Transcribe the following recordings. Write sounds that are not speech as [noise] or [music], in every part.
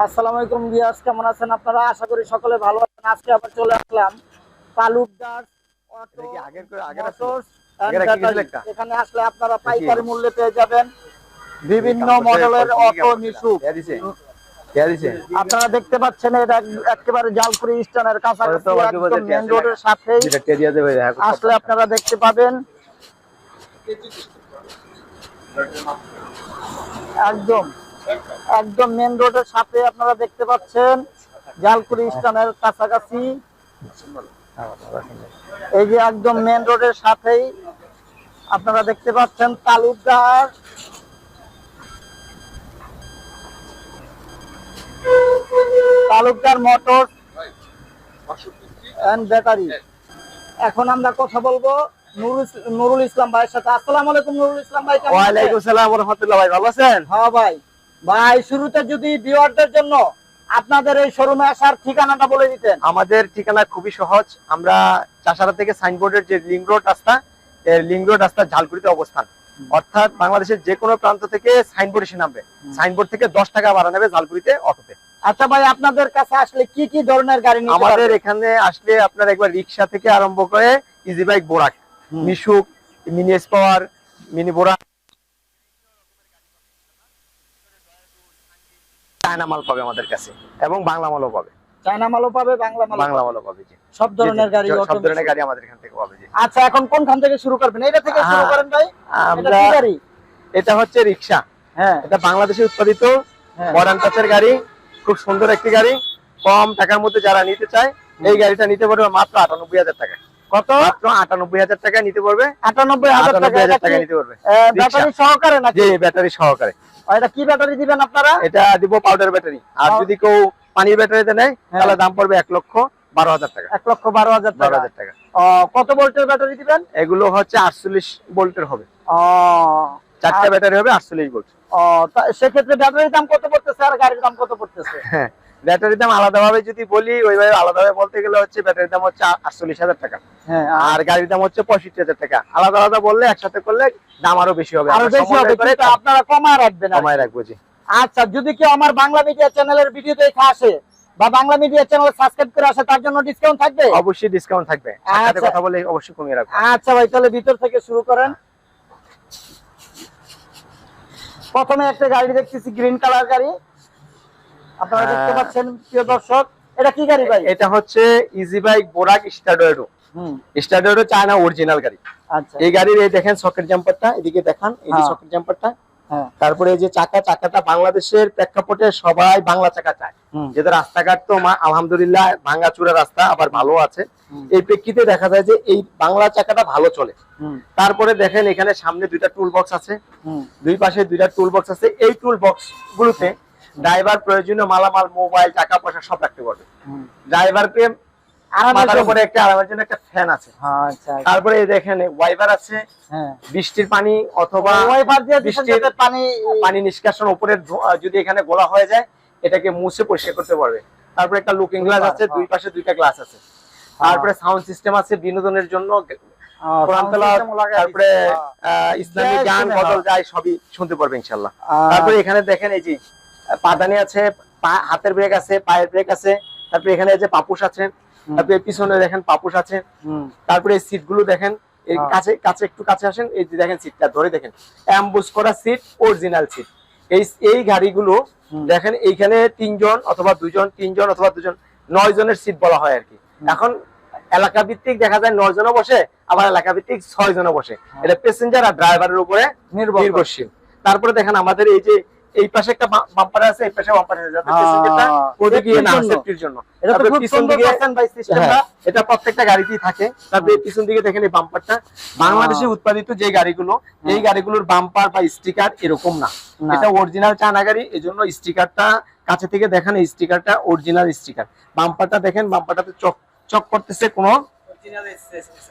আসসালামু আলাইকুম রিয়াজ কেমন আছেন আপনারা? আশা করি সকলে ভালো আছেন। আজকে আবার চলে আসলাম তালুকদার? এখানে আসলে আপনারা পাইকারি মূল্যে পেয়ে যাবেন। বিভিন্ন মডেলের অটো দিছে? আপনারা দেখতে পাচ্ছেন এটা একেবারে জালপুরি স্টানের কাছাকাছি মেন রোডের হ্যাঁ, আসলে আপনারা দেখতে পাবেন। একদম। একদম মেন রোডের সাথে আপনারা দেখতে পাচ্ছেন জালকুড়ি স্টানের কাছাকাছি। এই যে একদম মেন রোডের সাথেই আপনারা দেখতে পাচ্ছেন Talukdar. Talukdar motor and battery এখন আমরা কথা বলব নুরুল নুরুল ইসলাম ভাইয়ের সাথে। আসসালামু আলাইকুম নুরুল ইসলাম ভাই? ওয়ালাইকুম আসসালাম ওয়া রাহমাতুল্লাহ ভাই ভালো আছেন? হ্যাঁ ভাই। ভাই শুরুতে যদি ভিউয়ারদের জন্য আপনাদের এই শোরুমে আসার ঠিকানাটা বলে দিতেন। আমাদের ঠিকানা খুবই সহজ। আমরা চাষারা থেকে সাইনবোর্ডের যে লিং রোড রাস্তা এই লিং রোড রাস্তা ঝালকুড়িতে অবস্থান। অর্থাৎ বাংলাদেশের যে কোনো প্রান্ত থেকে সাইনবোর্ড এসে নামবে। সাইনবোর্ড থেকে দশ টাকা ভাড়া নেবে ঝালকুড়িতে অটোতে। আচ্ছা ভাই আপনাদের কাছে আসলে কি কি ধরনের গাড়ি আমাদের এখানে আসলে আপনার একবার রিক্সা থেকে আরম্ভ করে easy bike Borak. Mishuk mini power mini Borak China মাল পাবে আমাদের কাছে এবং বাংলা মালও পাবে। চায়না মালও পাবে বাংলা মালও বাংলা পাবে। মালও পাবে জি। সব ধরনের গাড়ি সব ধরনের গাড়ি আমাদের এখান থেকে পাবে জি। আচ্ছা এখন কোনখান থেকে শুরু করবেন? এটা থেকে শুরু হ্যাঁ। করেন ভাই। আমরা গাড়ি? এটা হচ্ছে রিক্সা। হ্যাঁ। এটা বাংলাদেশে উৎপাদিত হ্যাঁ। মডার্ন টাচের গাড়ি খুব সুন্দর একটি গাড়ি কম টাকার মধ্যে যারা নিতে চায় এই গাড়িটা নিতে পারবে মাত্র আটানব্বই হাজার টাকা কত? আটানব্বই হাজার টাকা নিতে পারবে। আটানব্বই হাজার টাকা নিতে পারবে। ব্যাটারি সহকারে নাকি? যে ব্যাটারি সহকারে। এটা কি ব্যাটারি দিবেন আপনারা? এটা দিব পাউডার ব্যাটারি আর যদি কেউ পানির ব্যাটারিতে নেয় হ্যাঁ। তাহলে দাম পড়বে এক লক্ষ বারো হাজার টাকা। এক লক্ষ বারো হাজার বারো হাজার টাকা। কত ভোল্টের ব্যাটারি দিবেন? এগুলো হচ্ছে আটচল্লিশ ভোল্টের হবে। ও। চারটা ব্যাটারি হবে আটচল্লিশ ভোল্ট। সেক্ষেত্রে ব্যাটারির দাম কত পড়তেছে আর গাড়ির দাম কত পড়তেছে? হ্যাঁ ব্যাটারির দাম আলাদাভাবে যদি বলি ওইভাবে আলাদাভাবে বলতে গেলে হচ্ছে ব্যাটারির দাম হচ্ছে আটচল্লিশ হাজার টাকা। হ্যাঁ আর গাড়ির দাম হচ্ছে পঁয়ষট্টি হাজার টাকা। আলাদা আলাদা বললে একসাথে করলে দাম আরও বেশি হবে। আরও বেশি আপনারা কমায় রাখবেন কমায় রাখব জি। আচ্ছা যদি কেউ আমার বাংলা মিডিয়া চ্যানেলের ভিডিও দেখে আসে বা বাংলা মিডিয়া চ্যানেল সাবস্ক্রাইব করে আসে তার জন্য ডিসকাউন্ট থাকবে? অবশ্যই ডিসকাউন্ট থাকবে। সাথে আচ্ছা। কথা বলে অবশ্যই কমিয়ে রাখব। আচ্ছা ভাই তাহলে ভিতর থেকে শুরু করেন। প্রথমে একটা গাড়ি দেখতেছি গ্রিন কালার গাড়ি। আপনারা দেখতে হ্যাঁ। পাচ্ছেন প্রিয় দর্শক এটা কি গাড়ি ভাই? এটা হচ্ছে ইজি বাইক বোরাক স্টাডোয়েডো হুম। স্টাডোয়েডো চায়না অরিজিনাল গাড়ি। আচ্ছা। এই গাড়ির এই দেখেন সকেট জাম্পারটা এদিকে দেখান এই যে হ্যাঁ। সকেট জাম্পারটা হ্যাঁ। তারপরে এই যে চাকা চাকাটা বাংলাদেশের প্রেক্ষাপটে সবাই বাংলা চাকা চায়। যেটা রাস্তাঘাট তো মা- আলহামদুলিল্লাহ ভাঙ্গাচুরা রাস্তা আবার ভালো আছে। এই প্রেক্ষিতে দেখা যায় যে এই বাংলা চাকাটা ভালো চলে। হুম। তারপরে দেখেন এখানে সামনে দুইটা টুল বক্স আছে। হুম। দুই পাশে দুইটা টুল বক্স আছে। এই টুল বক্স গুলোতে ড্রাইভার প্রয়োজনীয় মালামাল মোবাইল টাকা পয়সা সব রাখতে পারবে। ড্রাইভারকে। উপরে একটা আরামের জন্য একটা ফ্যান আছে। হ্যাঁ, আচ্ছা আচ্ছা। তারপরে ওয়াইপার আছে। হ্যাঁ। বৃষ্টির পানি অথবা বৃষ্টির পানি পানি নিষ্কাশন উপরে যদি এখানে গোলা হয়ে যায় এটাকে মুছে পরিষ্কার করতে পারবে। তারপরে একটা লুকিং গ্লাস আছে হ্যাঁ। দুই পাশে দুইটা গ্লাস আছে। তারপরে সাউন্ড সিস্টেম আছে বিনোদনের জন্য তারপরে ইসলামিক গান বদল। যায় সবই শুনতে পারবে ইনশাল্লাহ। তারপরে এখানে দেখেন এই যে পাদানি আছে হাতের ব্রেক আছে পায়ের ব্রেক আছে তারপরে এখানে যে পাপুস আছে তারপরে পিছনে দেখেন পাপুস আছে তারপরে এই সিটগুলো দেখেন হ্যাঁ। কাছে কাছে একটু কাছে আসেন এই যে দেখেন সিটটা ধরে দেখেন অ্যাম্বুস করা সিট অরিজিনাল সিট। এই এই গাড়িগুলো দেখেন এইখানে তিনজন অথবা দুজন তিনজন অথবা দুজন নয় জনের সিট বলা হয় আর কি। এখন এলাকা ভিত্তিক দেখা যায় নয় জনও বসে আবার এলাকা ভিত্তিক ছয় জনও বসে। হ্যাঁ। এটা প্যাসেঞ্জার আর ড্রাইভারের উপরে নির্ভরশীল। তারপরে দেখেন আমাদের এই যে এই পাশে একটা বাম্পার আছে এই পাশে বাম্পার আছে। যাতে হ্যাঁ, প্যাসেঞ্জারটা ওদিকে না সেফটির জন্য। এটা তো খুব সুন্দর ভাই সিস্টেমটা হ্যাঁ, এটা প্রত্যেকটা গাড়িতেই থাকে। তারপরে পিছন দিকে দেখেন এই বাম্পারটা বাংলাদেশে উৎপাদিত যে গাড়িগুলো এই গাড়িগুলোর বাম্পার বা স্টিকার এরকম না। এটা অরিজিনাল চায়না গাড়ি এজন্য স্টিকারটা কাছে থেকে দেখেন এই স্টিকারটা অরিজিনাল স্টিকার বাম্পারটা দেখেন বাম্পারটাতে চক চক করতেছে কোনো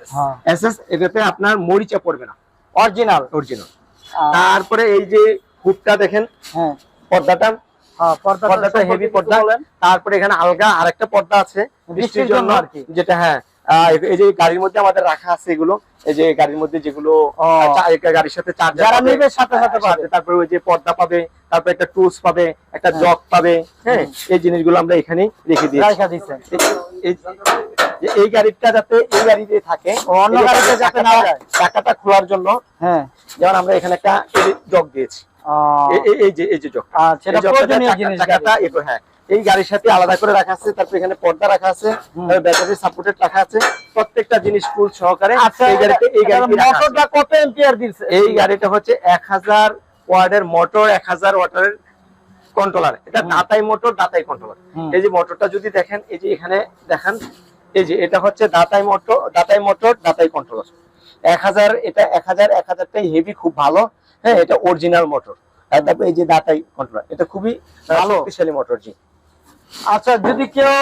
হ্যাঁ। এসএস এটাতে আপনার মরিচা পড়বে না। অরিজিনাল অরিজিনাল তারপরে এই যে হুডটা দেখেন। হ্যাঁ। পর্দাটা। হ্যাঁ হেভি পর্দা। তারপরে এখানে আলগা আরেকটা পর্দা আছে। বৃষ্টির জন্য আর কি। যেটা হ্যাঁ। এই যে গাড়ির মধ্যে আমাদের রাখা আছে এগুলো এই যে গাড়ির মধ্যে যেগুলো গাড়ির সাথে চার্জার নেবে সাথে সাথে পাবে। তারপরে ওই যে পর্দা পাবে তারপর একটা টুলস পাবে একটা হ্যাঁ। জগ পাবে হ্যাঁ এই জিনিসগুলো আমরা এখানে রেখে দিই এই গাড়িটা যাতে এই গাড়িতে থাকে অন্য গাড়িতে যাতে না খোলার জন্য হ্যাঁ। যেমন আমরা এখানে একটা জগ দিয়েছি। এই- যে যে জগ আচ্ছা প্রয়োজনীয় জিনিস হ্যাঁ। গাড়ির সাথে আলাদা করে রাখা আছে তারপর এখানে পর্দা রাখা আছে ব্যাটারি সাপোর্টেড রাখা আছে। প্রত্যেকটা জিনিস ফুল সহকারে আচ্ছা এই গাড়িতে। মোটরটা কত এম্পিয়ার দিচ্ছে? এই গাড়িটা হচ্ছে এক হাজার ওয়ার্ডের মোটর এক হাজার ওয়াটারের কন্ট্রোলার এটা। দাতাই মোটর দাতাই কন্ট্রোলার এই যে মোটরটা যদি দেখেন এই যে এখানে দেখেন এই যে এটা হচ্ছে দাতাই মোটর দাতাই মোটর দাতাই কন্ট্রোলার এক হাজার এটা এক হাজার এক হাজারটাই হেভি খুব ভালো। হ্যাঁ এটা অরিজিনাল মোটর আর তারপর এই যে দাতাই কন্ট্রোলার এটা খুবই ভালো। শক্তিশালী মোটর জি। আচ্ছা যদি কেউ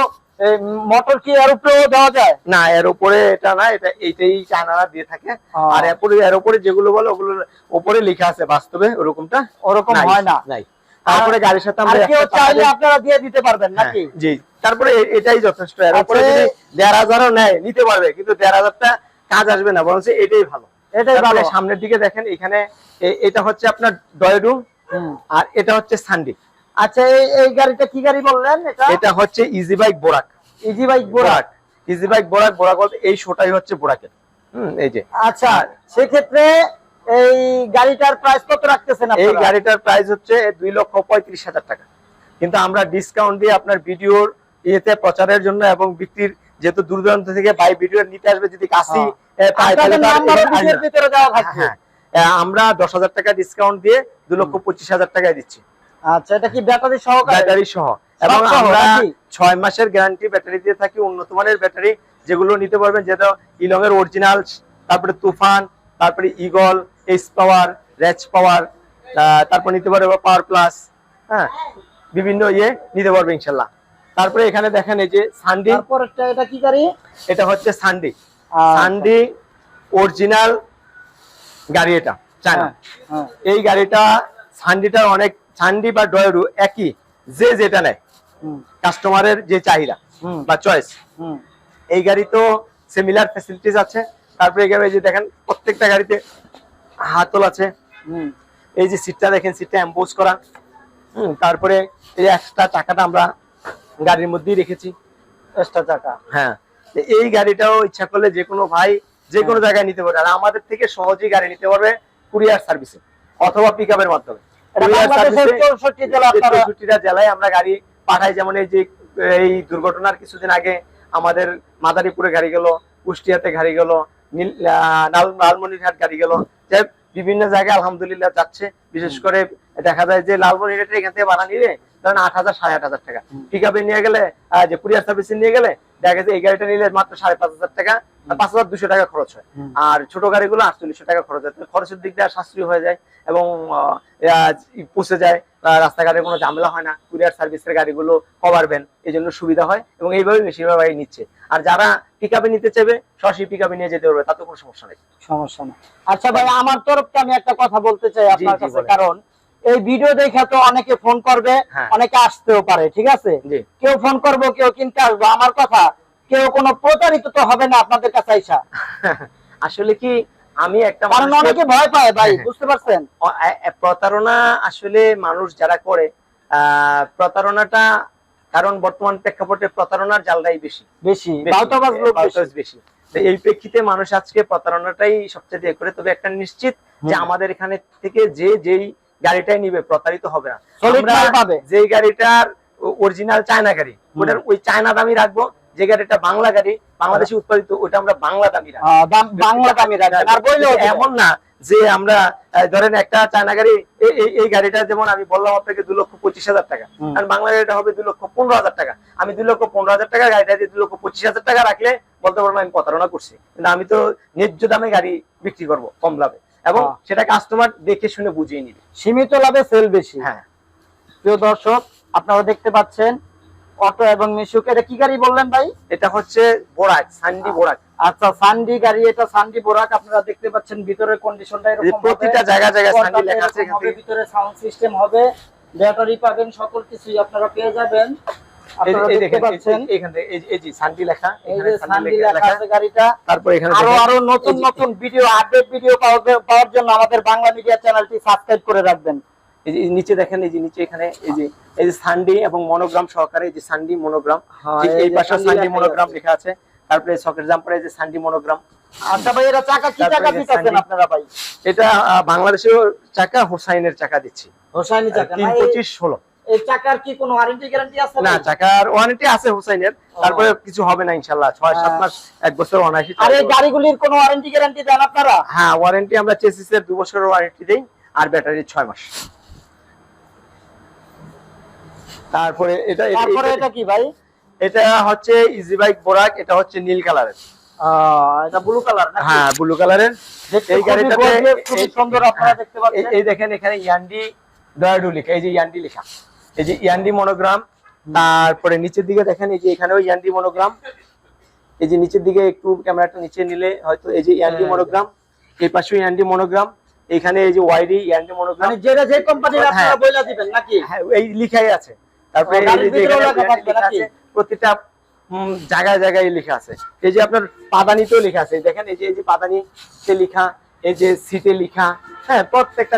মোটর কি এর উপরেও দেওয়া যায়? না এর উপরে এটা না এটা এইটাই চায়নারা দিয়ে থাকে। আর এরপরে এর উপরে যেগুলো বলে ওগুলোর উপরে লেখা আছে বাস্তবে ওরকমটা? ওরকম হয় না। নাই। তারপরে গাড়ির সাথে আমরা কেউ চাইলে আপনারা দিয়ে দিতে পারবেন হ্যাঁ, নাকি জি। তারপরে এটাই যথেষ্ট। এর উপরে আচ্ছা, যদি দেড় হাজারও নেয় নিতে পারবে কিন্তু দেড় হাজারটা কাজ আসবে না বরং এটাই ভালো। এটাই ভালো। সামনের দিকে দেখেন এখানে এটা হচ্ছে আপনার ডয়রুম হুম। আর এটা হচ্ছে সানডি। আচ্ছা এই এই গাড়িটা কি গাড়ি বললেন এটা? এটা হচ্ছে easy bike Borak easy bike Borak easy bike Borak Borak বলতে এই শোটাই হচ্ছে বোরাকের হুম এই যে। আচ্ছা সেক্ষেত্রে এই গাড়িটার প্রাইস কত রাখতেছেন এই গাড়িটার প্রাইস হচ্ছে দুই লক্ষ পঁয়ত্রিশ হাজার টাকা। কিন্তু আমরা ডিসকাউন্ট দিয়ে আপনার ভিডিওর ইয়েতে প্রচারের জন্য এবং বিক্রির যেহেতু দূর দূরান্ত থেকে বাই ভিডিও নিতে আসবে যদি কাশি হ্যাঁ। হ্যাঁ আহ, আমরা দশ হাজার টাকা ডিসকাউন্ট দিয়ে দু লক্ষ পঁচিশ হাজার টাকায় দিচ্ছি। আচ্ছা এটা কি ব্যাটারি সহকারে? ব্যাটারি সহ। এবং আমরা ছয় মাসের গ্যারান্টি ব্যাটারি দিয়ে থাকি উন্নত মানের ব্যাটারি যেগুলো নিতে পারবেন যেটা ইলং এর অরিজিনাল তারপরে তুফান তারপরে ইগল এস পাওয়ার রেচ পাওয়ার তারপর নিতে পারবে পাওয়ার প্লাস হ্যাঁ। বিভিন্ন ইয়ে নিতে পারবে ইনশাল্লাহ। তারপরে এখানে দেখেন এই যে সানডি। একটা এটা কি গাড়ি? এটা হচ্ছে সানডি। আচ্ছা। সানডি অরিজিনাল গাড়ি এটা চায়না। হ্যাঁ, হ্যাঁ। এই গাড়িটা সানডিটার অনেক সানডি বা ডয়রু একই যে যেটা নেয়। কাস্টমারের যে চাহিদা বা চয়েস হুম। এই গাড়ি তো সিমিলার ফ্যাসিলিটিস আছে। তারপরে এই যে দেখেন প্রত্যেকটা গাড়িতে হাতল আছে। হুম। এই যে সিটটা দেখেন সিটটা এম্বোজ করা। তারপরে এই এক্সট্রা টাকাটা আমরা গাড়ির মধ্যেই রেখেছি এক্সট্রা চাকা। হ্যাঁ। এই গাড়িটাও ইচ্ছা করলে যে কোনো ভাই যে কোনো জায়গায় নিতে পারবে আর আমাদের থেকে সহজেই গাড়ি নিতে পারবে কুরিয়ার সার্ভিসে অথবা পিক মাধ্যমে। আপনারা চৌষট্টিটা জেলায় আমরা গাড়ি পাঠাই। যেমন এই যে এই দুর্ঘটনার কিছুদিন আগে আমাদের মাদারীপুরে গাড়ি গেল কুষ্টিয়াতে গাড়ি গেল লালমনিরহাট গাড়ি গেল। হোক, বিভিন্ন জায়গায় আলহামদুলিল্লাহ যাচ্ছে। বিশেষ করে দেখা যায় যে লালমনিরহাটে এখান থেকে ভাড়া নিলে ধরেন আট হাজার সাড়ে আট হাজার টাকা। পিক আপে নিয়ে গেলে যে কুরিয়ার সার্ভিসে নিয়ে গেলে দেখা যাচ্ছে এই গাড়িটা নিলে মাত্র সাড়ে পাঁচ হাজার টাকা পাঁচ হাজার দুশো টাকা খরচ হয়। আর ছোট গাড়িগুলো আটচল্লিশশো টাকা খরচ হয়। খরচের দিক দিয়ে সাশ্রয় হয়ে যায় এবং পৌঁছে যায় রাস্তাঘাটে কোনো ঝামেলা হয় না। কুরিয়ার সার্ভিসের গাড়িগুলো কভার ভ্যান এই জন্য সুবিধা হয় এবং এইভাবে বেশিরভাগ গাড়ি নিচ্ছে। আর যারা পিক আপে নিতে চাইবে সরাসরি পিক আপে নিয়ে যেতে পারবে তাতে কোনো সমস্যা নেই। সমস্যা না আচ্ছা ভাই আমার তরফটা আমি একটা কথা বলতে চাই আপনার কাছে। কারণ এই ভিডিও দেখে তো অনেকে ফোন করবে হ্যাঁ। অনেকে আসতেও পারে ঠিক আছে? কেউ ফোন করব কেউ কিনতে আসব। আমার কথা কেউ কোনো প্রতারিত তো হবে না আপনাদের কাছে আইসা। [laughs] আসলে কি আমি একটা কারণ অনেকে ভয় পায় ভাই হ্যাঁ। বুঝতে পারছেন? প্রতারণা আসলে মানুষ যারা করে আহ, প্রতারণাটা কারণ বর্তমান প্রেক্ষাপটে প্রতারণার জালটাই বেশি। বেশি বেশি, তো এই প্রেক্ষিতে মানুষ আজকে প্রতারণাটাই সবচেয়ে করে। তবে একটা নিশ্চিত যে আমাদের এখানে থেকে যে যেই গাড়িটাই নিবে প্রতারিত হবে না। যেই গাড়িটার অরিজিনাল চায়না গাড়ি ওটার ওই চায়না দামি রাখব যে গাড়িটা বাংলা গাড়ি বাংলাদেশে উৎপাদিত ওটা আমরা বাংলা দামি রাখব। বাংলা দামি বইলেও দিবেন। এমন না যে আমরা ধরেন একটা চায়না গাড়ি এই- গাড়িটা যেমন আমি বললাম আপনাকে দু লক্ষ পঁচিশ হাজার টাকা। আর বাংলা গাড়িটা হবে দু লক্ষ পনেরো হাজার টাকা। আমি দু লক্ষ পনেরো হাজার টাকা গাড়িটা দিয়ে দু লক্ষ পঁচিশ হাজার টাকা রাখলে বলতে পারব আমি প্রতারণা করছি। কিন্তু আমি তো ন্যায্য দামে গাড়ি বিক্রি করব কম লাভে। এবং হ্যাঁ। সেটা কাস্টমার দেখে শুনে বুঝিয়ে নিবে। সীমিত লাভে সেল বেশি। হ্যাঁ। প্রিয় দর্শক আপনারা দেখতে পাচ্ছেন অটো এবং মিশুক। এটা কি গাড়ি বললেন ভাই? এটা হচ্ছে বোরাক সান্ডি বোরাক। আচ্ছা সানডি গাড়ি এটা সানডি বোরাক। আপনারা দেখতে পাচ্ছেন ভিতরের কন্ডিশনটা এরকম। প্রতিটা জায়গা জায়গায় সান্ডি লেখা আছে। ভিতরে সাউন্ড সিস্টেম হবে ব্যাটারি পাবেন সকল কিছুই আপনারা পেয়ে যাবেন। আমাদের বাংলা মিডিয়া চ্যানেলটি সাবস্ক্রাইব করে রাখবেন। এই যে নিচে দেখেন এই যে নিচে এখানে এই যে এই যে সানডি এবং মনোগ্রাম সহকারে এই যে সানডি মনোগ্রাম হ্যাঁ, এই পাশে সানডি মনোগ্রাম লেখা আছে। তারপরে সকেট জাম্পারে এই যে সানডি মনোগ্রাম আচ্ছা ভাই এটা চাকা কি চাকা দিতেছেন আপনারা ভাই? এটা বাংলাদেশের চাকা হোসাইনের চাকা দিচ্ছি। হোসাইনি চাকা তিন না এই- পঁচিশ ষোলো। এই চাকার কি কোনো ওয়ারেন্টি গ্যারান্টি আছে না চাকার ওয়ারেন্টি আছে হোসাইনের তারপরে কিছু হবে না ইনশাল্লাহ ছয় সাত হ্যাঁ। মাস এক বছর অনায়াসি আর এই গাড়িগুলির কোনো ওয়ারেন্টি গ্যারান্টি দেন আপনারা? হ্যাঁ ওয়ারেন্টি আমরা চেসিসের দু বছরের ওয়ারেন্টি দেই আর ব্যাটারি ছয় মাস। তারপরে এটা এটা- তারপরে এটা কি ভাই? এটা হচ্ছে ইজি বাইক বোরাক এটা হচ্ছে নীল কালারের। এটা ব্লু কালার না হ্যাঁ ব্লু কালারের এই খুবই গাড়িটাতে gorgeous, সুন্দর আপনারা হ্যাঁ, দেখতে পাচ্ছেন। এই- দেখেন এখানে ইয়ান্ডি ডয়াডু লেখা এই যে ইয়ান্ডি লেখা। এই যে ইয়ান্ডি মনোগ্রাম তারপরে নিচের দিকে দেখেন এই যে এখানেও ইয়ান্ডি মনোগ্রাম এই যে নিচের দিকে একটু ক্যামেরাটা নিচে নিলে হয়তো এই যে ইয়ান্ডি হ্যাঁ। মনোগ্রাম এই পাশে ইয়ান্ডি মনোগ্রাম এখানে এই যে ওয়াইডি ইয়ান্ডি মনোগ্রাম মানে যেটা যে কোম্পানির হ্যাঁ। আপনারা বইলা দিবেন নাকি? হ্যাঁ এই লিখাই আছে। তারপরে এই যে? প্রতিটা জায়গায় জায়গায় লেখা আছে। এই যে আপনার পাদানিতেও লেখা আছে। দেখেন এই যে এই যে পাদানিতে লেখা এই যে সিটে লেখা হ্যাঁ প্রত্যেকটা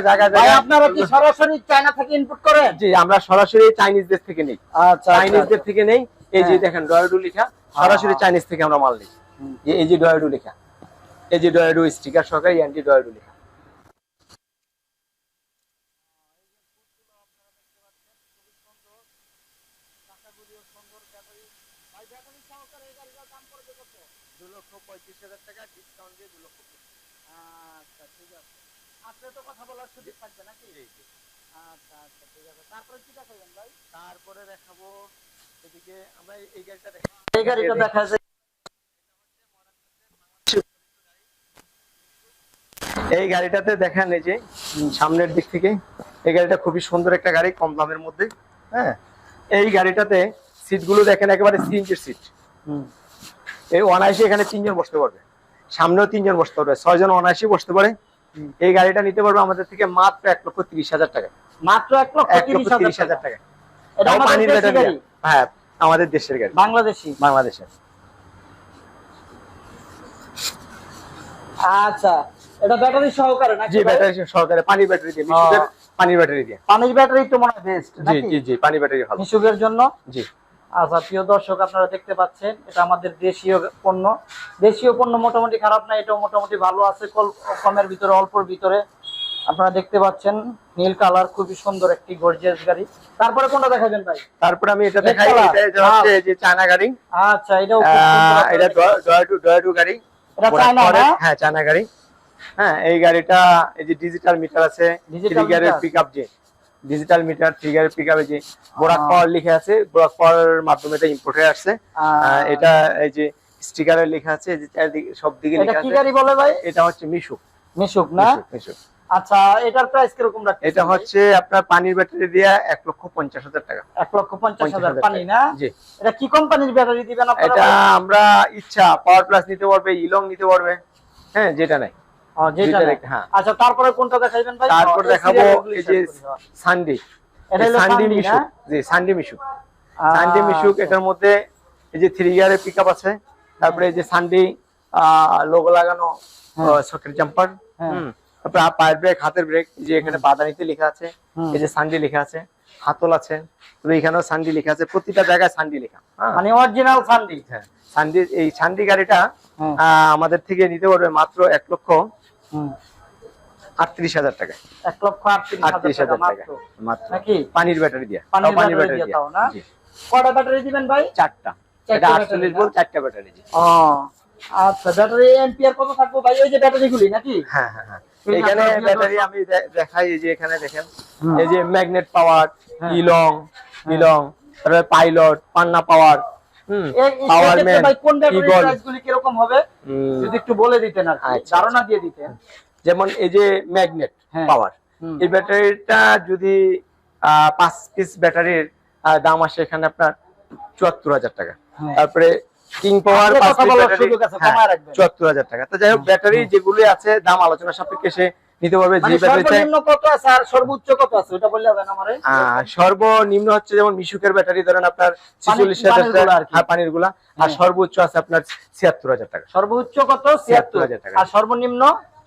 আপনারা কি সরাসরি চায়না থেকে ইনপুট করেন? জি আমরা সরাসরি চাইনিজ দেশ থেকে নেই। আচ্ছা চাইনিজদের থেকে নেই। এই যে হ্যাঁ। দেখেন ডয়াডু লেখা। সরাসরি। চাইনিজ থেকে আমরা মাল নিই। যে এই যে ডয়াডু লেখা। এই যে ডয়াডু স্টিকার সহকারে অ্যান্টি ডয়াডু লেখা দু লক্ষ পঁয়ত্রিশ হাজার টাকা ডিসকাউন্ট দিয়ে দু লক্ষ আচ্ছা ঠিক আছে আপনি তো কথা বলার সুযোগ থাকবে নাকি? আচ্ছা আচ্ছা ঠিক আছে। তারপরে কি দেখাবেন ভাই? তারপরে দেখাবো এদিকে আমরা এই- গাড়িটা দেখাবো এই গাড়িটা দেখা যায়। এই গাড়িটাতে দেখেন এই যে সামনের দিক থেকে। এই গাড়িটা খুবই সুন্দর একটা গাড়ি কম দামের মধ্যে হ্যাঁ? এই গাড়িটাতে সিটগুলো দেখেন একেবারে থ্রি সিট। হুম। এই অনায়াসে এখানে তিনজন বসতে পারবে। সামনেও তিনজন বসতে পারবে। ছয়জন অনায়াসে বসতে পারে। এই গাড়িটা নিতে পারবে আমাদের থেকে মাত্র এক লক্ষ তিরিশ হাজার টাকা। মাত্র এক লক্ষ তিরিশ হাজার টাকা। পানির হ্যাঁ আমাদের দেশের গাড়ি। বাংলাদেশি? বাংলাদেশের। আচ্ছা এটা ব্যাটারি সহকারে নাকি জি ব্যাটারি সহকারে পানি ব্যাটারি দিয়ে মিশুকের পানি ব্যাটারি দিয়ে। পানির ব্যাটারি তো মনে হয় বেস্ট জি জি জি পানি ব্যাটারি ভালো মিশুকের জন্য? জি। আচ্ছা প্রিয় দর্শক আপনারা দেখতে পাচ্ছেন এটা আমাদের দেশীয় পণ্য। দেশীয় পণ্য মোটামুটি খারাপ না এটাও মোটামুটি ভালো আছে কমের ভিতরে অল্পর ভিতরে। আপনারা দেখতে পাচ্ছেন নীল কালার খুবই সুন্দর একটি গর্জিয়াস গাড়ি। তারপরে কোনটা দেখাবেন ভাই? তারপরে আমি এটা দেখাই এটা হচ্ছে যে চায়না গাড়ি। আচ্ছা এটাও এটা ডয়াটু ডয়াটু গাড়ি। এটা চায়না না? হ্যাঁ? চায়না গাড়ি। হ্যাঁ এই গাড়িটা এই যে ডিজিটাল মিটার আছে meter? পিকআপ যে ডিজিটাল মিটার ট্রিগারের পিকআপে যে বোরাক পাওয়ার লিখে আছে বোরাক পাওয়ার মাধ্যমে এটা ইম্পোর্ট হয়ে আসছে। এটা এই যে স্টিকারে লেখা আছে যে চারদিকে সব দিকে লেখা আছে। এটা কি গাড়ি বলে ভাই? এটা হচ্ছে মিশুক। মিশুক না? মিশুক। আচ্ছা এটার প্রাইস কীরকম রাখছেন এটা হচ্ছে আপনার পানির ব্যাটারি দিয়ে এক লক্ষ পঞ্চাশ হাজার টাকা। এক লক্ষ পঞ্চাশ পঞ্চাশ হাজার হাজার পানি। না? জি। এটা কি কোম্পানির ব্যাটারি দিবেন আপনারা এটা আমরা ইচ্ছা পাওয়ার প্লাস নিতে পারবে ইলং নিতে পারবে হ্যাঁ যেটা নাই। দেখতে, হ্যাঁ। আচ্ছা তারপরে কোনটা দেখাইবেন ভাই? তারপর দেখাবো এই যে শেষ করি, হ্যাঁ। সানডে। এটা সানডি, মিশুক। জি সানডে মিশুক। সানডে মিশুক। এটার মধ্যে এই যে থ্রি ইয়ারের পিকআপ আছে। তারপরে এই যে সানডে লোগো লাগানো হ্যাঁ। সকেট জাম্পার হ্যাঁ। তারপরে পায়ের ব্রেক হাতের ব্রেক যে এখানে বাদানিতে লেখা আছে। এই যে সানডে লেখা আছে। হাতল আছে। তবে এখানেও সানডি লেখা আছে। প্রতিটা জায়গায় সানডি লেখা। হ্যাঁ। মানে অরিজিনাল সানডি। হ্যাঁ। সানডি এই সানডি গাড়িটা হ্যাঁ। আহ, আমাদের থেকে নিতে পারবে মাত্র এক লক্ষ। আটত্রিশ হাজার টাকা। এক লক্ষ আটত্রিশ হাজার টাকা মাত্র? নাকি? পানির ব্যাটারি দিয়ে। পানির ব্যাটারি দিয়ে। কয়টা ব্যাটারি দিবেন ভাই? চারটা। এটা আটচল্লিশ বল চারটা ব্যাটারি ও আচ্ছা ব্যাটারি এম্পিয়ার কত থাকবে ভাই? ওই যে ব্যাটারি গুলি নাকি? হ্যাঁ হ্যাঁ হ্যাঁ। এখানে ব্যাটারি আমি দেখাই এই যে এখানে দেখেন। এই যে ম্যাগনেট পাওয়ার। ইলং ইলং তারপরে পাইলট পান্না পাওয়ার পাওয়ার ম্যান কোন ব্যাটারির ইগল প্রাইস হবে যদি একটু বলে দিতেন আর আচ্ছা, ধারণা দিয়ে দিতেন। যেমন এই যে ম্যাগনেট হ্যাঁ। পাওয়ার এই ব্যাটারিটা যদি পাঁচ পিস ব্যাটারির দাম আসে এখানে আপনার চুয়াত্তর হাজার টাকা। হ্যাঁ। তারপরে কিং পাওয়ার আছে, চুয়াত্তর হাজার টাকা। তো যাই হোক ব্যাটারি যেগুলো আছে দাম আলোচনা সাপেক্ষে সে নিতে পারবে যে মানে ব্যাটারি সর্বনিম্ন কত আছে আর সর্বোচ্চ কত আছে? ওটা বললে হবে না আমারে? সর্বনিম্ন হচ্ছে যেমন মিশুকের ব্যাটারি ধরেন আপনার ছিচল্লিশ হাজার পানিরগুলা আর পানিরগুলা। আর হ্যাঁ। সর্বোচ্চ আছে আপনার ছিয়াত্তর হাজার টাকা। সর্বোচ্চ কত? ছিয়াত্তর 76,000 টাকা। আর সর্বনিম্ন?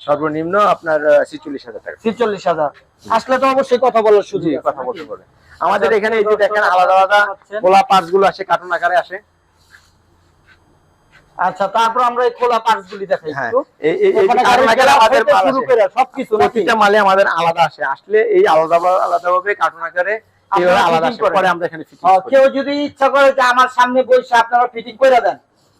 সর্বনিম্ন আপনার ছিচল্লিশ হাজার টাকা। ছিচল্লিশ হাজার। আসলে তো অবশ্যই কথা বলার সুযোগ কথা বলতে পারে। আমাদের এখানে এই যে দেখেন আলাদা আলাদা। খোলা পার্টসগুলো আসে কার্টুন আকারে আসে। আচ্ছা তারপর আমরা এই খোলা পার্টস গুলি দেখাই হ্যাঁ একটু। আমাদের শুরু করে সবকিছু প্রতিটা মালে আমাদের আলাদা আসে আসলে এই আলাদা আলাদা ভাবে কার্টুন আকারে আপনারা আলাদা fitting আসে করেন? পরে আমরা এখানে ফিটিং কেউ যদি ইচ্ছা করে যে আমার সামনে বসে আপনারা ফিটিং করে দেন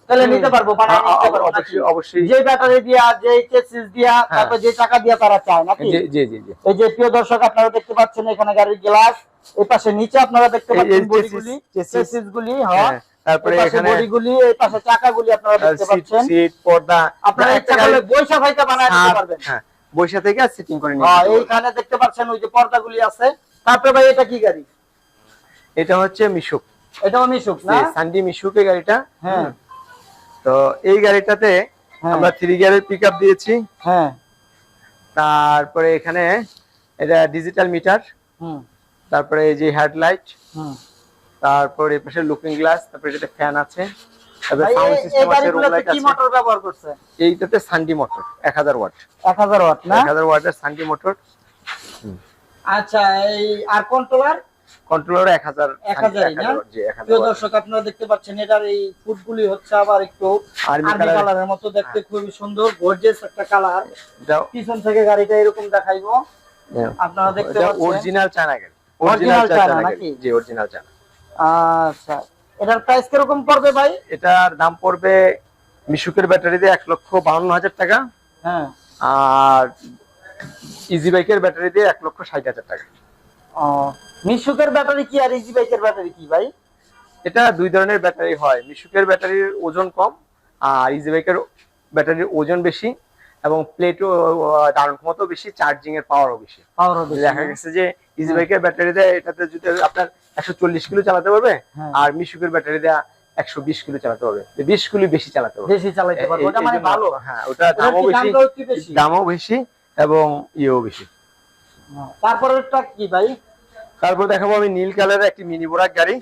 তাহলে নিতে পারব বানায় নিতে পারব? অবশ্যই অবশ্যই। যে ব্যাটারি দিয়া যে চেসিস দিয়া তারপর যে টাকা দিয়া তারা চায় নাকি? জি জি জি জি। এই যে প্রিয় দর্শক আপনারা দেখতে পাচ্ছেন এখানে গাড়ির গ্লাস এই পাশে নিচে আপনারা দেখতে পাচ্ছেন বডিগুলি। চেসিস গুলি হ্যাঁ। হ্যাঁ, তারপরে এখানে বডিগুলি এই পাশে চাকাগুলি আপনারা দেখতে পাচ্ছেন। সিট পর্দা আপনারা একটা ইচ্ছা করলে বৈশা ভাইতে বানায় নিতে পারবেন। হ্যাঁ বৈশা থেকে সিটিং করে নিয়ে হ্যাঁ এইখানে দেখতে পাচ্ছেন ওই যে পর্দাগুলি আছে। তারপরে ভাই এটা কি গাড়ি? এটা হচ্ছে মিশুক। এটাও মিশুক না? সান্ডি মিশুক এই গাড়িটা। হ্যাঁ। তো এই গাড়িটাতে হ্যাঁ। আমরা থ্রি গিয়ারের পিক আপ দিয়েছি। হ্যাঁ। তারপরে এখানে এটা ডিজিটাল মিটার হুম। তারপরে এই যে হেডলাইট হুম। তারপরে পাশে লুকিং গ্লাস তারপরে এটাতে ফ্যান আছে তারপরে ভাই, সাউন্ড এই- এই সিস্টেম আছে রুম গাড়িগুলোতে লাইট কি আছে। মোটর ব্যবহার করছে? এইটাতে সান্ডি মোটর এক হাজার ওয়াট এক হাজার ওয়াট না? এক হাজার ওয়াটের সান্ডি মোটর আচ্ছা এই আর কন্ট্রোলার কন্ট্রোলার এক হাজার এক হাজারই না? জি এক হাজার প্রিয় দর্শক আপনারা দেখতে পাচ্ছেন এটার এই ফুটগুলি হচ্ছে আবার একটু আর্মি কালারের মতো দেখতে খুবই সুন্দর গর্জিয়াস একটা কালার পিছন থেকে গাড়িটা এরকম দেখাইবো। আপনারা দেখতে পাচ্ছেন। অরিজিনাল চায়না গাড়ি অরিজিনাল চায়না নাকি? জি অরিজিনাল চায়না আচ্ছা এটার প্রাইস কীরকম পড়বে ভাই? এটার দাম পড়বে মিশুকের ব্যাটারিতে এক লক্ষ বাউন্ন হাজার টাকা। হ্যাঁ। আর ইজি বাইকের ব্যাটারিতে এক লক্ষ ষাট হাজার টাকা। ও মিশুকের ব্যাটারি কি আর ইজি বাইকের ব্যাটারি কি ভাই? এটা দুই ধরনের ব্যাটারি হয় মিশুকের ব্যাটারির ওজন কম আর ইজি বাইকের ব্যাটারির ওজন বেশি এবং প্লেটও ধারণ ক্ষমতাও বেশি চার্জিং এর পাওয়ারও বেশি দেখা গেছে যে ইজি বাইকের ব্যাটারিতে এটাতে যদি আপনার একশো চল্লিশ কিলো চালাতে পারবে হ্যাঁ। আর মিশুকের ব্যাটারিতে একশো বিশ কিলো চালাতে পারবে। বিশ কিলো বেশি চালাতে পারবে। বেশি চালাতে পারব ওটা মানে ভালো। হ্যাঁ ওটা দামও বেশি দামও বেশি এবং ইয়েও বেশি। তারপরেরটা কি ভাই? তারপর দেখাবো আমি নীল কালারের একটি মিনি বোরাক গাড়ি।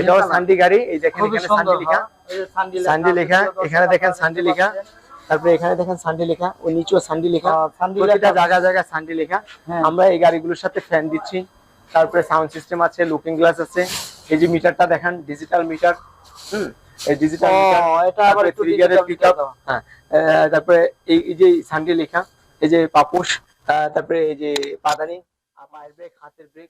এটাও সান্ডি গাড়ি এই দেখেন এখানে সান্ডি লেখা। হ্যাঁ। সান্ডি লেখা, এখানে দেখেন সান্ডি লেখা। তারপরে এখানে দেখেন সান্ডি লেখা ওই নিচেও সান্ডি লেখা। প্রতিটা জায়গা জায়গা সান্ডি লেখা। হ্যাঁ। আমরা এই গাড়িগুলোর সাথে ফ্যান দিচ্ছি। তারপরে সাউন্ড সিস্টেম আছে লুকিং গ্লাস আছে। এই যে মিটারটা দেখেন ডিজিটাল মিটার হুম এই ডিজিটাল এটা আবার পিকআপ হ্যাঁ তারপরে এই এই যে সান্ডি লেখা এই যে পাপোশ তারপরে এই যে পাদানি ব্রেক হাতের ব্রেক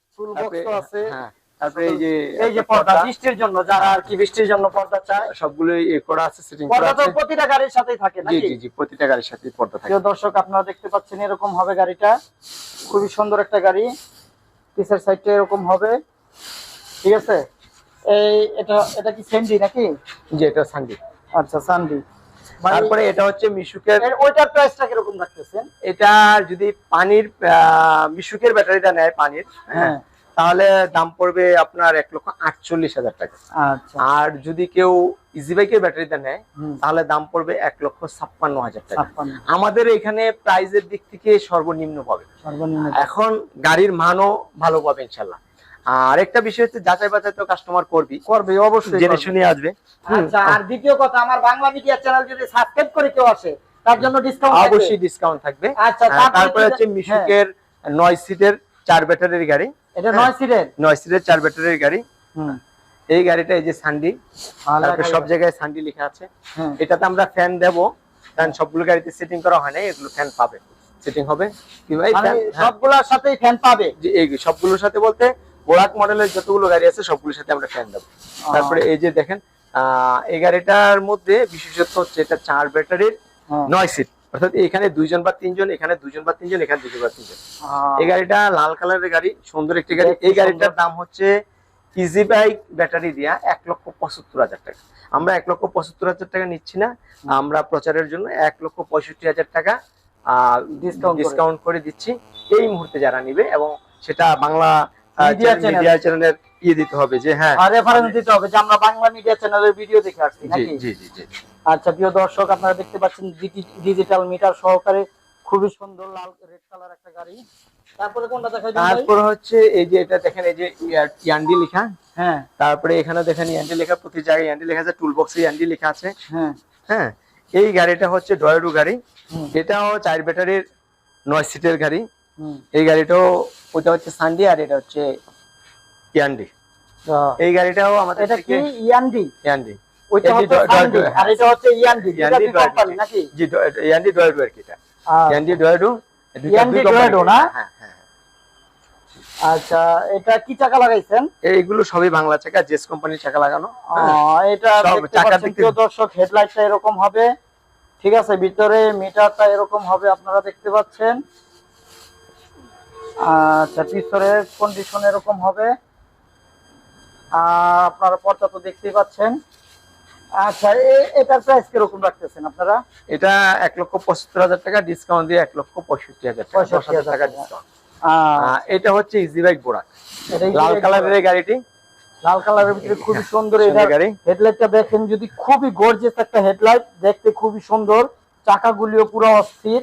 আছে। হ্যাঁ তারপরে এই যে এই যে পর্দা বৃষ্টির জন্য যারা আর কি বৃষ্টির জন্য পর্দা চায়। সবগুলোই করা আছে সেটিং করা আছে। প্রতিটা গাড়ির সাথেই থাকে জি নাকি? জি জি প্রতিটা গাড়ির পর্দা থাকে। প্রিয় দর্শক আপনারা দেখতে পাচ্ছেন এরকম হবে গাড়িটা। খুবই সুন্দর একটা গাড়ি। সাইডটা এরকম হবে। ঠিক আছে? এই এটা এটা কি সেন্ডি নাকি? যে এটা সান্ডি আচ্ছা সান্ডি মানে তারপরে এটা হচ্ছে মিশুকের ওইটার প্রাইসটা কীরকম রাখতেছেন? এটা যদি পানির মিশুকের ব্যাটারিটা নেয় পানির হ্যাঁ হ্যাঁ। তাহলে দাম পড়বে আপনার এক লক্ষ আটচল্লিশ হাজার টাকা। আচ্ছা। আর যদি কেউ ইজি বাইকের ব্যাটারিটা নেয় তাহলে দাম পড়বে এক লক্ষ ছাপ্পান্ন হাজার টাকা। আমাদের এখানে প্রাইজের দিক থেকে সর্বনিম্ন পাবে। সর্বনিম্ন। এখন গাড়ির মানও ভালো পাবে ইনশাল্লাহ আর একটা বিষয় হচ্ছে যাচাই বাছাই তো কাস্টমার করবি করবে অবশ্যই জেনে শুনে আসবে। আচ্ছা আর দ্বিতীয় কথা আমার বাংলা মিডিয়া চ্যানেল যদি সাবস্ক্রাইব করে কেউ আসে তার জন্য ডিসকাউন্ট অবশ্যই ডিসকাউন্ট থাকবে। আচ্ছা হ্যাঁ, তারপরে হচ্ছে হ্যাঁ, মিশুকের নয় সিটের চার ব্যাটারির গাড়ি। এটা নয় সিটের? নয় সিটের চার ব্যাটারির গাড়ি। এই গাড়িটা এই যে সান্ডি তারপরে সব জায়গায় সান্ডি লেখা আছে। এটাতে আমরা ফ্যান দেব। ফ্যান সবগুলো গাড়িতে সেটিং করা হয় না এগুলো ফ্যান পাবে। সেটিং হবে? কি ভাই মানে হ্যাঁ, সবগুলোর সাথেই ফ্যান পাবে? এই সবগুলোর সাথে বলতে বোরাক মডেলের যতগুলো গাড়ি আছে সবগুলোর সাথে আমরা ফ্যান দেবো। তারপরে এই যে দেখেন আহ, এই গাড়িটার মধ্যে বিশেষত্ব হচ্ছে এটা চার ব্যাটারির। নয় সিট অর্থাৎ এখানে দুইজন বা তিনজন এখানে দুইজন বা তিনজন এখানে দুজন বা তিনজন। এই গাড়িটা লাল কালারের গাড়ি সুন্দর একটি গাড়ি। এই গাড়িটার দাম হচ্ছে ইজি বাইক ব্যাটারি দিয়া এক লক্ষ পঁচাত্তর হাজার টাকা। আমরা এক লক্ষ পঁচাত্তর হাজার টাকা নিচ্ছি না আমরা প্রচারের জন্য এক লক্ষ পঁয়ষট্টি হাজার টাকা। ডিসকাউন্ট করে দিচ্ছি। এই মুহূর্তে যারা নিবে এবং সেটা বাংলা মিডিয়া চ্যানেলের ইয়ে দিতে হবে যে হ্যাঁ। রেফারেন্স দিতে হবে যে আমরা বাংলা মিডিয়া চ্যানেলের ভিডিও দেখে আসছি নাকি? জি জি জি। আচ্ছা প্রিয় দর্শক আপনারা দেখতে পাচ্ছেন ডিজিটাল মিটার সহকারে খুবই সুন্দর লাল রেড কালার একটা গাড়ি। তারপরে কোনটা? তারপর হচ্ছে এই যে এটা দেখেন এই যে ইয়ান্ডি লেখা। হ্যাঁ। তারপরে এখানে দেখেন ইয়ান্ডি লেখা প্রতি জায়গায় ইয়ান্ডি লেখা আছে টুল বক্সে ইয়ান্ডি লেখা আছে। হ্যাঁ। হ্যাঁ এই গাড়িটা হচ্ছে ডয়েডু গাড়ি। এটাও চার ব্যাটারির নয় সিটের গাড়ি। এই গাড়িটাও ওটা হচ্ছে সানডি আর এটা হচ্ছে ইয়ান্ডি এই গাড়িটাও আমাদের এটা কি ইয়ান্ডি ইয়ান্ডি ওইটা হচ্ছে আর এটা হচ্ছে ইয়ান্ডি ইয়ান্ডি কোম্পানি নাকি? জি ইয়ান্ডি ডয়েডু আর কি এটা ইয়ান্ডি ডয়েডু ইয়ান্ডি ডয়েডু। না? হ্যাঁ হ্যাঁ আচ্ছা এটা কি চাকা লাগাইছেন? এইগুলো সবই বাংলা চাকা জেস কোম্পানির চাকা লাগানো। হ্যাঁ। এটা দিক দর্শক হেডলাইটটা এরকম হবে। ঠিক আছে ভিতরে মিটারটা এরকম হবে আপনারা দেখতে পাচ্ছেন। আচ্ছা পিছনের কন্ডিশন এরকম হবে। আপনারা পর্দা তো দেখতেই পাচ্ছেন। আচ্ছা এটার প্রাইস কীরকম রাখতেছেন আপনারা? এটা এক লক্ষ পঁচাত্তর হাজার টাকা ডিসকাউন্ট দিয়ে এক লক্ষ পঁয়ষট্টি হাজার টাকা দশ 65,000 হাজার টাকা। টাকা। ডিসকাউন্ট এটা হচ্ছে ইজি বাইক বোরাক লাল কালারের গাড়িটি। লাল কালারের ভিতরে খুবই সুন্দর এটা গাড়ি। হেডলাইটটা দেখেন যদি খুবই গর্জিয়াস একটা হেডলাইট দেখতে খুবই সুন্দর। চাকাগুলিও পুরো অস্থির।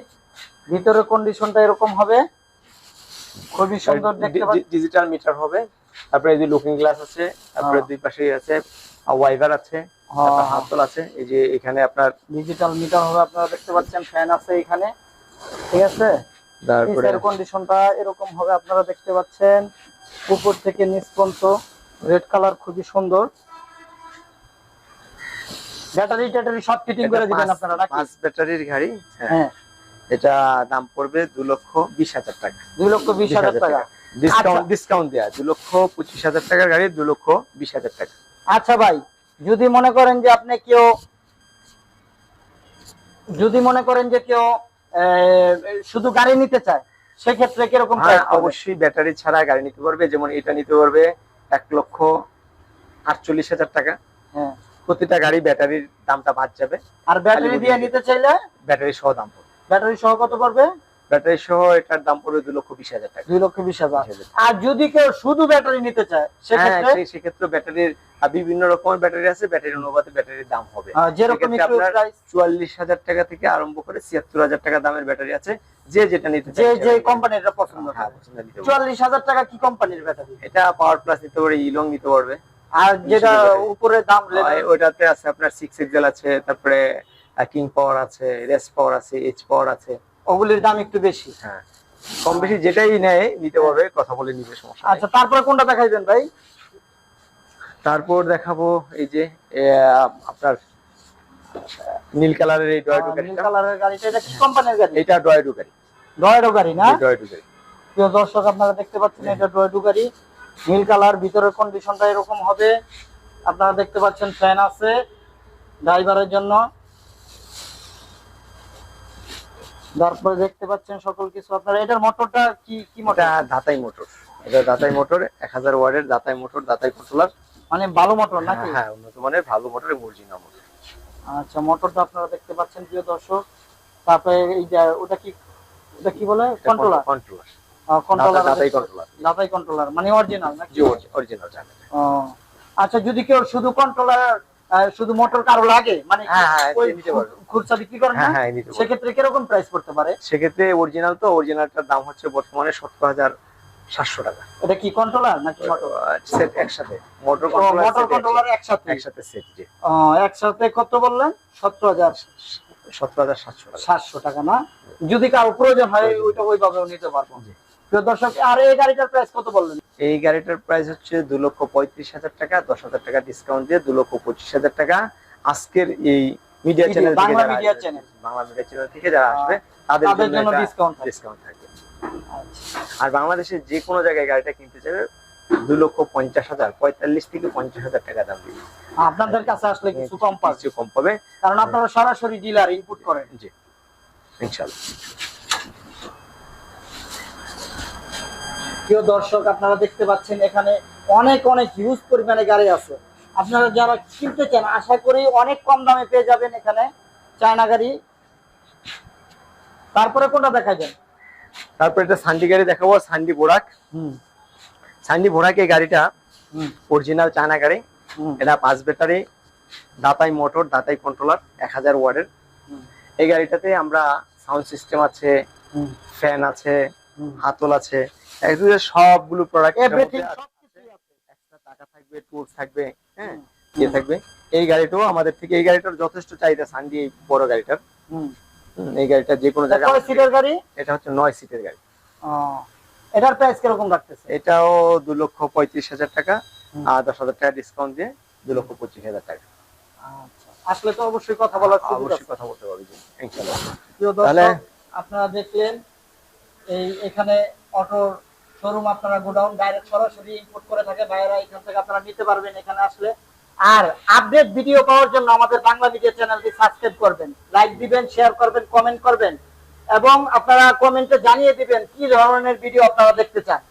ভিতরে কন্ডিশনটা এরকম হবে। খুবই সুন্দর দেখতে ডিজিটাল মিটার হবে। তারপরে এই যে লুকিং গ্লাস আছে তারপরে হ্যাঁ। দুই পাশে আছে ওয়াইভার আছে তারপর হাতল আছে এই যে এখানে আপনার ডিজিটাল মিটার হবে আপনারা দেখতে পাচ্ছেন ফ্যান আছে এখানে। ঠিক আছে? তারপরে নিচের কন্ডিশনটা এরকম হবে আপনারা দেখতে পাচ্ছেন উপর থেকে নিচ পর্যন্ত। রেড কালার খুবই সুন্দর। ব্যাটারি ট্যাটারি সব ফিটিং করে দিবেন আপনারা নাকি? পাঁচ ব্যাটারির গাড়ি হ্যাঁ। হ্যাঁ। এটা দাম পড়বে দু লক্ষ বিশ হাজার টাকা। দুই লক্ষ বিশ হাজার টাকা। ডিসকাউন্ট আচ্ছা। ডিসকাউন্ট দেয়া দু লক্ষ পঁচিশ হাজার টাকার গাড়ি দু লক্ষ বিশ হাজার টাকা। আচ্ছা ভাই যদি মনে করেন যে আপনি কেউ যদি মনে করেন যে কেউ শুধু গাড়ি নিতে চায় সেক্ষেত্রে কীরকম হ্যাঁ? অবশ্যই ব্যাটারি ছাড়া গাড়ি নিতে পারবে যেমন এটা নিতে পারবে এক লক্ষ আটচল্লিশ হাজার টাকা। হ্যাঁ। প্রতিটা গাড়ি ব্যাটারির দামটা বাদ যাবে। আর ব্যাটারি দিয়ে নিতে চাইলে? ব্যাটারি সহ দাম পড়বে। ব্যাটারি সহ কত পড়বে? ব্যাটারি সহ এটার দাম পড়বে দু লক্ষ বিশ হাজার টাকা। দুই লক্ষ বিশ হাজার। আর যদি কেউ শুধু ব্যাটারি নিতে চায় হ্যাঁ সেক্ষেত্রে সেক্ষেত্রে ব্যাটারির বিভিন্ন রকমের ব্যাটারি আছে ব্যাটারি অনুপাতে ব্যাটারির দাম হবে। যেরকম আপনার প্রাইস চুয়াল্লিশ হাজার টাকা থেকে আরম্ভ করে ছিয়াত্তর হাজার টাকা দামের ব্যাটারি আছে যে যেটা নিতে যে যে কোম্পানিটা পছন্দ হ্যাঁ, পারবে। চুয়াল্লিশ হাজার টাকা কি কোম্পানির ব্যাটারি? এটা পাওয়ার প্লাস নিতে পারে ইলং নিতে পারবে। আর যেটা উপরে দাম ওটাতে আছে আপনার সিক্স এক্সেল আছে তারপরে কিং পাওয়ার আছে রেস পাওয়ার আছে এইচ পাওয়ার আছে। ওগুলির দাম একটু বেশি। হ্যাঁ। কম বেশি যেটাই নেয় নিতে পারবে কথা বলে নিবে সমস্যা আচ্ছা তারপরে কোনটা দেখাইবেন ভাই? তারপর দেখাবো এই যে আপনার নীল কালারের এই ডয়ডু গাড়ি নীল কালারের গাড়িটা এটা কি কোম্পানির গাড়ি? এটা ডয়ডু গাড়ি। ডয়েডো গাড়ি না? ডয়ডু গাড়ি। প্রিয় দর্শক আপনারা দেখতে পাচ্ছেন এটা ডয়েডো গাড়ি। নীল কালার ভিতরের কন্ডিশনটা এরকম হবে। আপনারা দেখতে পাচ্ছেন ফ্যান আছে ড্রাইভারের জন্য। তারপরে দেখতে পাচ্ছেন সকল কিছু। আপনারা এটার মোটরটা কি কি মোটর দাতাই মোটর এটা দাতাই মোটর এক হাজার ওয়ার্ডের দাতাই মোটর দাতাই কন্ট্রোলার মানে ভালো মোটর নাকি? হ্যাঁ উন্নত মানের ভালো মোটর অরিজিনাল মোটর আচ্ছা মোটরটা আপনারা দেখতে পাচ্ছেন প্রিয় দর্শক। তারপরে এই যে ওটা কি ওটা কি বলে? কন্ট্রোলার কন্ট্রোলার কন্ট্রোলার দাতাই কন্ট্রোলার দাতাই কন্ট্রোলার মানে অরিজিনাল নাকি? অরিজিনাল আচ্ছা যদি কেউ শুধু কন্ট্রোলার শুধু মোটর কারও লাগে? মানে হ্যাঁ, হ্যাঁ। খুচরা বিক্রি করেন না? হ্যাঁ সেক্ষেত্রে কীরকম প্রাইস পড়তে পারে? সেক্ষেত্রে অরিজিনাল তো অরিজিনালটার দাম হচ্ছে বর্তমানে সত্তর হাজার সাতশো টাকা। এটা কি কন্ট্রোলার নাকি সেট একসাথে। মোটর মোটর কন্ট্রোলার একসাথে। একসাথে। সেট যে একসাথে কত বললেন? সত্তর হাজার হাজার সাতশো টাকা। সাতশো টাকা না? যদি কারও প্রয়োজন হয় ওইটা ওইভাবেও নিতে পারব। প্রিয় দর্শক আর এই গাড়িটার প্রাইস কত বললেন? এই গাড়িটার প্রাইস হচ্ছে দু লক্ষ পঁয়ত্রিশ হাজার টাকা দশ হাজার টাকা ডিসকাউন্ট দিয়ে দু লক্ষ পঁচিশ হাজার টাকা। আজকের এই media channel Bangla media channel। Bangla media channel থেকে যারা আসবে তাদের জন্য ডিসকাউন্ট থাকবে। ডিসকাউন্ট থাকবে। আর বাংলাদেশের যে কোনো জায়গায় গাড়িটা কিনতে চাইবে দু লক্ষ পঞ্চাশ হাজার পঁয়তাল্লিশ থেকে পঞ্চাশ হাজার টাকা দাম দিবে। আপনাদের কাছে আসলে কিছু কম পাবে। কম পাবে। কারণ আপনারা সরাসরি ডিলার ইনপুট করেন। জি ইনশাল্লাহ। প্রিয় দর্শক আপনারা দেখতে পাচ্ছেন এখানে অনেক অনেক হিউজ পরিমাণে গাড়ি আছে। আপনারা যারা কিনতে চান আশা করি অনেক কম দামে পেয়ে যাবেন এখানে চায়না গাড়ি। তারপরে কোনটা দেখাবেন? তারপরে এটা সান্ডি গাড়ি দেখাবো সান্ডি বোরাক। হুম। সান্ডি বোরাক এই গাড়িটা হুম। অরিজিনাল চায়না গাড়ি। এটা পাঁচ ব্যাটারি দাতাই মোটর দাতাই কন্ট্রোলার এক হাজার ওয়ার্ডের। এই গাড়িটাতে আমরা সাউন্ড সিস্টেম আছে ফ্যান আছে হাতল আছে এগুলো সবগুলো প্রোডাক্ট আছে। এক্সট্রা টাকা থাকবে টুলস থাকবে হ্যাঁ ইয়ে থাকবে। এই গাড়িটাও আমাদের থেকে এই গাড়িটার যথেষ্ট চাহিদা সানডি এই বড় গাড়িটার। এই গাড়িটা যে কোনো জায়গায় কয় সিটের গাড়ি? এটা হচ্ছে নয় সিটের গাড়ি। এটার প্রাইস কীরকম রাখতেছে? এটাও দু লক্ষ পঁয়ত্রিশ হাজার টাকা আর দশ হাজার টাকা ডিসকাউন্ট দিয়ে দু লক্ষ পঁচিশ হাজার টাকা। আচ্ছা আসলে তো অবশ্যই কথা বলার অবশ্যই কথা বলতে পারবে জি, ইনশাল্লাহ প্রিয় দর্শক আপনারা দেখলেন এই এখানে অটোর শোরুম আপনারা গোডাউন ডাইরেক্ট সরাসরি ইম্পোর্ট করে থাকে, বাইরে এখান থেকে আপনারা নিতে পারবেন এখানে আসলে। আর আপডেট ভিডিও পাওয়ার জন্য আমাদের বাংলা মিডিয়া চ্যানেলটি সাবস্ক্রাইব করবেন লাইক দিবেন শেয়ার করবেন কমেন্ট করবেন, এবং আপনারা কমেন্টে জানিয়ে দিবেন কি ধরনের ভিডিও আপনারা দেখতে চান।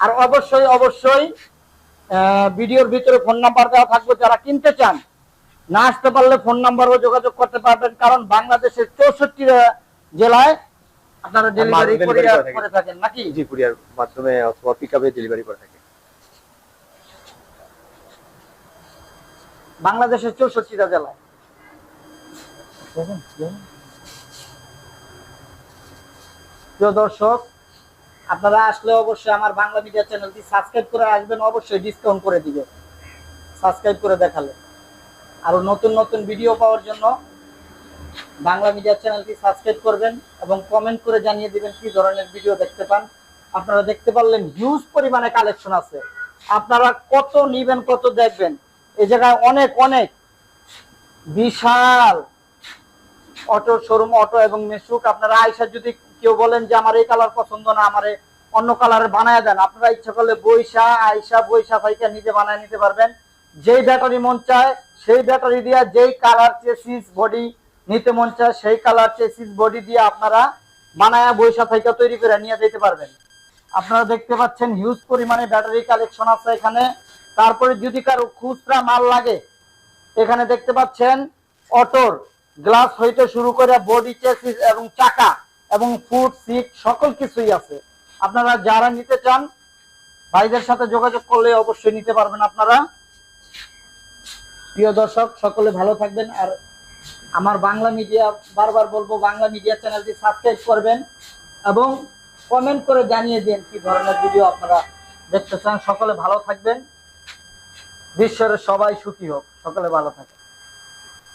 আর অবশ্যই অবশ্যই ভিডিওর ভিতরে ফোন নাম্বার দেওয়া থাকবে, যারা কিনতে চান, না আসতে পারলে ফোন নাম্বারও যোগাযোগ করতে পারবেন, কারণ বাংলাদেশের চৌষট্টি জেলায় আপনারা ডেলিভারি delivery করে থাকেন। নাকি? জি কুরিয়ার মাধ্যমে অথবা পিক আপে ডেলিভারি করে থাকে বাংলাদেশের চৌষট্টিটা জেলায় প্রিয় দর্শক আপনারা আসলে অবশ্যই আমার বাংলা মিডিয়া চ্যানেলটি সাবস্ক্রাইব করে আসবেন অবশ্যই ডিসকাউন্ট করে দিবে সাবস্ক্রাইব করে দেখালে। আরও নতুন নতুন ভিডিও পাওয়ার জন্য বাংলা মিডিয়া চ্যানেলটি সাবস্ক্রাইব করবেন এবং কমেন্ট করে জানিয়ে দিবেন কি ধরনের ভিডিও দেখতে পান। আপনারা দেখতে পারলেন হিউজ পরিমাণে কালেকশন আছে। আপনারা কত নিবেন, কত দেখবেন? এই জায়গায় অনেক অনেক। বিশাল অটো শোরুম অটো এবং মেসুক আপনারা আইসা যদি কেউ বলেন যে আমার এই কালার পছন্দ না, আমার অন্য কালারে বানায় দেন, আপনারা ইচ্ছা করলে বৈশা, আইসা, বৈশা ফাইকা নিজে বানায় নিতে পারবেন। যেই ব্যাটারি মন চায়, সেই ব্যাটারি দিয়ে যেই কালার চেসিস বডি নিতে মন চায়, সেই কালার চেসিস বডি দিয়ে আপনারা বানায়া বৈশা ফাইকা তৈরি করে নিয়ে যেতে পারবেন। আপনারা দেখতে পাচ্ছেন হিউজ পরিমাণে ব্যাটারি কালেকশন আছে এখানে। তারপরে যদি কারও খুচরা মাল লাগে, এখানে দেখতে পাচ্ছেন অটোর গ্লাস হইতে শুরু করে বডি চেসিস এবং চাকা এবং ফুট সিট সকল কিছুই আছে। আপনারা যারা নিতে চান, ভাইদের সাথে যোগাযোগ করলে অবশ্যই নিতে পারবেন আপনারা। প্রিয় দর্শক, সকলে ভালো থাকবেন আর আমার বাংলা মিডিয়া বারবার বলব, বাংলা মিডিয়া চ্যানেলটি সাবস্ক্রাইব করবেন এবং কমেন্ট করে জানিয়ে দিন কি ধরনের ভিডিও আপনারা দেখতে চান। সকলে ভালো থাকবেন। বিশ্বের সবাই সুখী হোক। সকলে ভালো থাকে